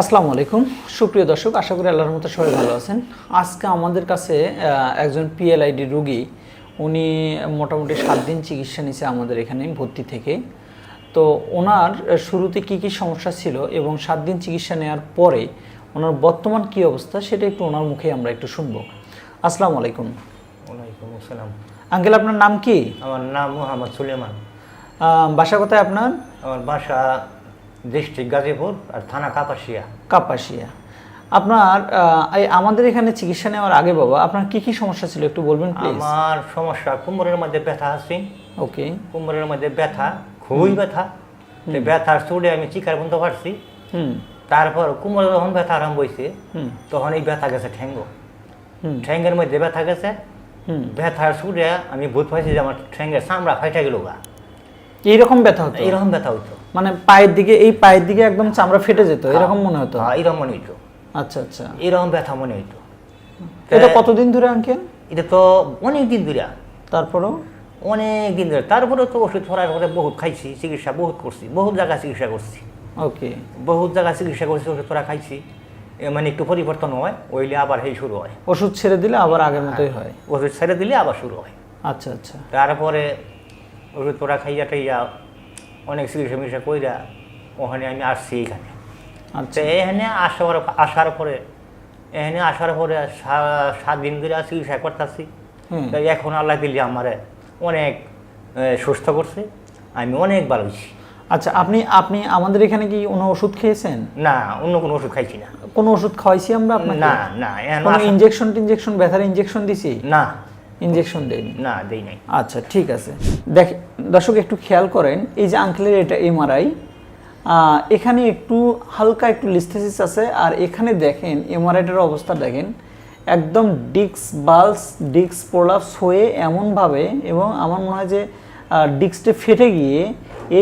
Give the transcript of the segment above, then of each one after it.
আসসালামু আলাইকুম। সুপ্রিয় দর্শক আশা করি আল্লাহর মতো সবাই ভালো আছেন। আজকে আমাদের কাছে একজন পিএলআইডি রুগী উনি মোটামুটি সাত দিন চিকিৎসা নিছে আমাদের এখানে ভর্তি থেকে। তো ওনার শুরুতে কি কি সমস্যা ছিল এবং সাত দিন চিকিৎসা নেওয়ার পরে ওনার বর্তমান কি অবস্থা সেটা একটু ওনার মুখে আমরা একটু শুনব। আসসালামু আলাইকুম। ওয়ালাইকুম আসসালাম। আঙ্কেল আপনার নাম কি? আমার নাম মোহাম্মদ সুলেমান। বাসা কোথায় আপনার? আমার বাসা ডিস্ট্রিক্ট গাজীপুর আর থানা কাপাসিয়া। কাপাসিয়া। আপনার এই আমাদের এখানে চিকিৎসা নেওয়ার আগে বাবা আপনার কি কি সমস্যা ছিল একটু বলবেন প্লিজ আমার সমস্যা কোমরের মধ্যে ব্যথা আছে। ওকে। কোমরের মধ্যে ব্যথা খুবই ব্যথা। ব্যথার চুড়ে আমি চিকার বলতে পারছি হুম। তারপর কোমরে যখন ব্যথা আরম্ভ হয়েছে হুম। তখন এই ব্যথা গেছে ঠ্যাঙ্গ। হুম। ঠ্যাঙ্গের মধ্যে ব্যথা গেছে। হুম। ব্যথার চুড়ে আমি ভূত পাইছি যে আমার ঠ্যাঙ্গের চামড়া ফাইটা গেল গা। এইরকম ব্যথা হতো? এইরকম ব্যথা হইতো মানে পায়ের দিকে এই পায়ের দিকে একদম চামড়া ফেটে যেত এরকম মনে হতো? হ্যাঁ, এরকম মনে হইতো। আচ্ছা আচ্ছা। এরকম ব্যথা মনে হইতো। এটা কতদিন ধরে আঙ্কেল? এটা তো অনেক দিন ধরে। তারপরও? অনেক দিন ধরে। তারপরে তো ওষুধ ধরার পরে বহুত খাইছি চিকিৎসা বহুত করছি বহুত জায়গায় চিকিৎসা করছি। ওকে। বহুত জায়গায় চিকিৎসা করছি ওষুধ ধরা খাইছি। মানে একটু পরিবর্তন হয় ওইলে আবার সেই শুরু হয়। ওষুধ ছেড়ে দিলে আবার আগের মতোই হয়। ওষুধ ছেড়ে দিলে আবার শুরু হয়। আচ্ছা আচ্ছা। তারপরে ওষুধ তোরা খাইয়া টাইয়া অনেক চিকিৎসা মিকিৎসা কইরা ওখানে আমি আসছি এখানে। আচ্ছা। এখানে আসার আসার পরে এখানে আসার পরে সাত দিন ধরে চিকিৎসা করতেছি। এখন আল্লাহ দিল্লি আমার অনেক সুস্থ করছে। আমি অনেক ভালো হয়েছি। আচ্ছা আপনি আপনি আমাদের এখানে কি কোনো ওষুধ খেয়েছেন? না অন্য কোনো ওষুধ খাইছি না। কোনো ওষুধ খাওয়াইছি আমরা না না ইনজেকশন টিনজেকশন ব্যথার ইনজেকশন দিছি? না। ইনজেকশন দেয়নি? না দেই নাই। আচ্ছা ঠিক আছে। দেখ দর্শক একটু খেয়াল করেন এই যে আঙ্কেলের এটা এমআরআই এখানে একটু হালকা একটু লিস্থেসিস আছে আর এখানে দেখেন এমআরআইটার অবস্থা দেখেন একদম ডিক্স বালস ডিক্স প্রলাপস হয়ে এমনভাবে এবং আমার মনে হয় যে ডিক্সটে ফেটে গিয়ে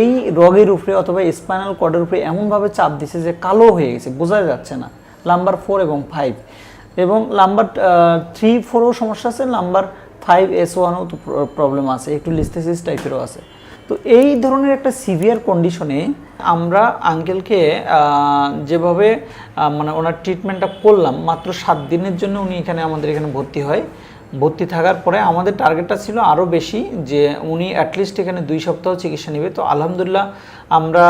এই রগের উপরে অথবা স্পাইনাল কর্ডের উপরে এমনভাবে চাপ দিছে যে কালো হয়ে গেছে বোঝা যাচ্ছে না। নাম্বার ফোর এবং ফাইভ এবং নাম্বার থ্রি ফোরও সমস্যা আছে নাম্বার ফাইভ এস ওয়ানও তো প্রবলেম আছে, একটু লিস্থেসিস টাইপেরও আছে। তো এই ধরনের একটা সিভিয়ার কন্ডিশনে আমরা আঙ্কেলকে যেভাবে মানে ওনার ট্রিটমেন্টটা করলাম, মাত্র সাত দিনের জন্য উনি এখানে আমাদের এখানে ভর্তি হয়। ভর্তি থাকার পরে আমাদের টার্গেটটা ছিল আরও বেশি যে উনি অ্যাটলিস্ট এখানে দুই সপ্তাহ চিকিৎসা নেবে। তো আলহামদুলিল্লাহ আমরা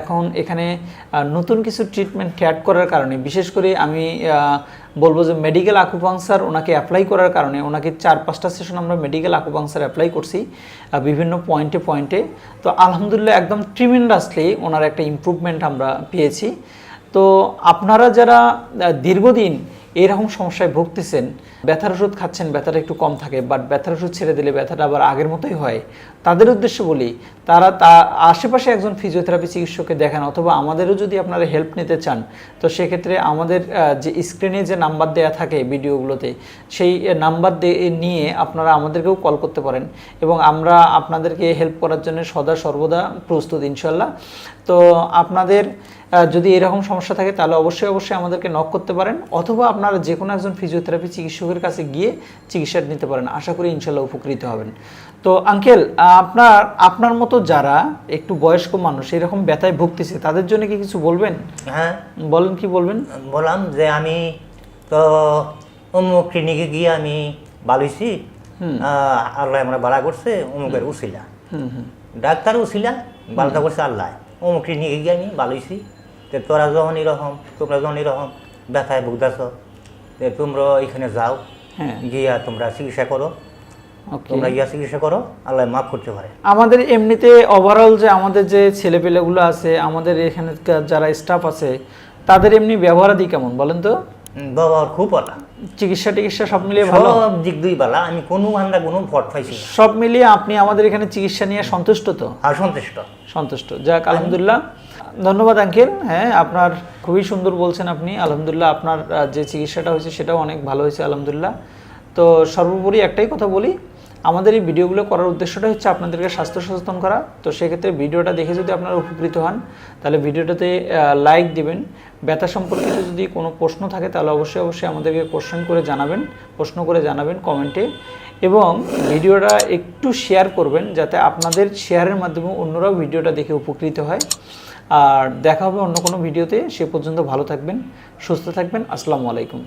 এখন এখানে নতুন কিছু ট্রিটমেন্ট অ্যাড করার কারণে, বিশেষ করে আমি বলব যে মেডিকেল আকুপাংসার ওনাকে অ্যাপ্লাই করার কারণে, ওনাকে চার, পাঁচটা সেশন আমরা মেডিকেল আকুপাংসার অ্যাপ্লাই করছি বিভিন্ন পয়েন্টে পয়েন্টে তো আলহামদুলিল্লাহ একদম ট্রিমেন্ডাসলি ওনার একটা ইম্প্রুভমেন্ট আমরা পেয়েছি। তো আপনারা যারা দীর্ঘদিন এরকম সমস্যায় ভুগতেছেন, ব্যথার ওষুধ খাচ্ছেন, ব্যথাটা একটু কম থাকে বাট ব্যথার ওষুধ ছেড়ে দিলে ব্যথাটা আবার আগের মতোই হয়, তাদের উদ্দেশ্য বলি, তারা তা আশেপাশে একজন ফিজিওথেরাপি চিকিৎসককে দেখান, অথবা আমাদেরও যদি আপনারা হেল্প নিতে চান, তো সেক্ষেত্রে আমাদের যে স্ক্রিনে যে নাম্বার দেয়া থাকে ভিডিওগুলোতে, সেই নাম্বার নিয়ে আপনারা আমাদেরকেও কল করতে পারেন, এবং আমরা আপনাদেরকে হেল্প করার জন্য সদা সর্বদা প্রস্তুত ইনশাল্লাহ তো আপনাদের যদি এরকম সমস্যা থাকে তাহলে অবশ্যই অবশ্যই আমাদেরকে নক করতে পারেন অথবা আপনারা যে কোনো একজন ফিজিওথেরাপি চিকিৎসকের কাছে গিয়ে চিকিৎসা নিতে পারেন। আশা করি ইনশাল্লাহ উপকৃত হবেন। তো আঙ্কেল আপনার আপনার মতো যারা একটু বয়স্ক মানুষ এরকম ব্যথায় ভুগতেছে তাদের জন্য কি কিছু বলবেন? হ্যাঁ। বলেন কি বলবেন? বললাম যে আমি তো অমুক ক্লিনিকে গিয়ে আমি ভালো আহ, আল্লাহ আমরা বাড়া করছে অমুকের হুম। ডাক্তার উছিলা বালতা করছে আল্লাহ। অমুক ক্লিনিকে গিয়ে আমি ভালো তো তোরা যখন এরকম তোমরা যখন এরকম ব্যথায় ভুগতেছ তোমরা এখানে যাও হ্যাঁ। গিয়া তোমরা চিকিৎসা করো। তোমরা গিয়া চিকিৎসা করো আল্লাহ মাফ করতে পারে। আমাদের এমনিতে ওভারঅল যে আমাদের যে ছেলেপেলেগুলো আছে আমাদের এখানে যারা স্টাফ আছে তাদের এমনি ব্যবহারাদি কেমন বলেন তো? হুম, বাবা খুব ভালো চিকিৎসা টিকিৎসা সব মিলিয়ে ভালো? সব দিক দুই বালা আমি কোনো আন্দা কোনো ভট পাইছি না। সব মিলিয়ে আপনি আমাদের এখানে চিকিৎসা নিয়ে সন্তুষ্ট তো? আর সন্তুষ্ট। সন্তুষ্ট। যাক আলহামদুলিল্লাহ। ধন্যবাদ আঙ্কেল। হ্যাঁ আপনার খুবই সুন্দর বলছেন আপনি। আলহামদুলিল্লাহ আপনার আহ, যে চিকিৎসাটা হয়েছে সেটাও অনেক ভালো হয়েছে আলহামদুলিল্লাহ। তো সর্বোপরি একটাই কথা বলি আমাদের এই ভিডিওগুলো করার উদ্দেশ্যটা হচ্ছে আপনাদেরকে স্বাস্থ্য সচেতন করা। তো সেক্ষেত্রে ভিডিওটা দেখে যদি আপনারা উপকৃত হন, তাহলে ভিডিওটাতে লাইক দিবেন। ব্যথা সম্পর্কিত যদি কোনো প্রশ্ন থাকে, তাহলে অবশ্যই অবশ্যই আমাদেরকে কোশ্চেন করে জানাবেন, প্রশ্ন করে জানাবেন কমেন্টে। এবং ভিডিওটা একটু শেয়ার করবেন, যাতে আপনাদের শেয়ারের মাধ্যমে অন্যরাও ভিডিওটা দেখে উপকৃত হয়। আর দেখা হবে অন্য কোনো ভিডিওতে। সে পর্যন্ত ভালো থাকবেন, সুস্থ থাকবেন। আসসালামু আলাইকুম।